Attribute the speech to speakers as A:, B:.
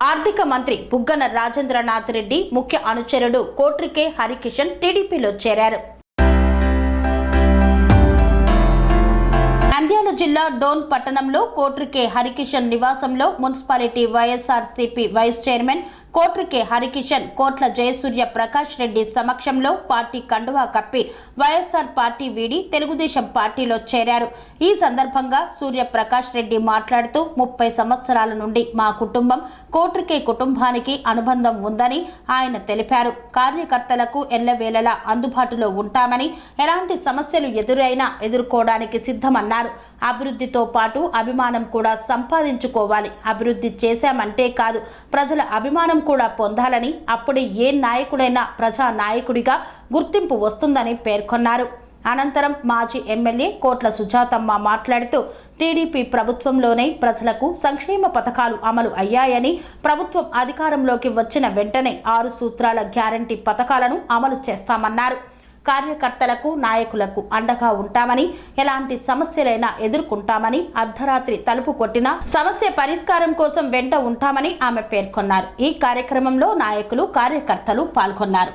A: ఆర్థిక మంత్రి బుగ్గన రాజేంద్రనాథ్ రెడ్డి ముఖ్య అనుచరుడు కోట్రికే హరికిషన్ టీడీపీలో చేరారు. నంద్యాల జిల్లా డోన్ పట్టణంలో కోట్రికే హరికిషన్ నివాసంలో municipality YSRCP vice chairman Kotrike Harikishan Kotla Jayasurya Prakash Reddy సమక్షంలో పార్టీ కండువా కప్పి వైఎస్ఆర్ పార్టీ వీడి తెలుగుదేశం పార్టీలో చేరారు. ఈ సందర్భంగా సూర్య ప్రకాష్ రెడ్డి మాట్లాడుతూ ముప్పై సంవత్సరాల నుండి మా కుటుంబం కోట్రికే కుటుంబానికి అనుబంధం ఉందని ఆయన తెలిపారు. కార్యకర్తలకు ఎల్లవేళలా అందుబాటులో ఉంటామని ఎలాంటి సమస్యలు ఎదురైనా ఎదుర్కోవడానికి సిద్ధమన్నారు. అభివృద్ధితో పాటు అభిమానం కూడా సంపాదించుకోవాలి. అభివృద్ధి చేశామంటే కాదు ప్రజల అభిమానం కూడా పొందాలని అప్పుడే ఏ నాయకుడైనా ప్రజా నాయకుడిగా గుర్తింపు వస్తుందని పేర్కొన్నారు. అనంతరం మాజీ ఎమ్మెల్యే కోట్ల సుజాతమ్మ మాట్లాడుతూ టీడీపీ ప్రభుత్వంలోనే ప్రజలకు సంక్షేమ పథకాలు అమలు అయ్యాయని ప్రభుత్వం అధికారంలోకి వచ్చిన వెంటనే ఆరు సూత్రాల గ్యారంటీ పథకాలను అమలు చేస్తామన్నారు. కార్యకర్తలకు నాయకులకు అండగా ఉంటామని ఎలాంటి సమస్యలైనా ఎదుర్కొంటామని అర్ధరాత్రి తలుపు కొట్టినా సమస్య పరిష్కారం కోసం వెంట ఉంటామని ఆమె పేర్కొన్నారు. ఈ కార్యక్రమంలో నాయకులు కార్యకర్తలు పాల్గొన్నారు.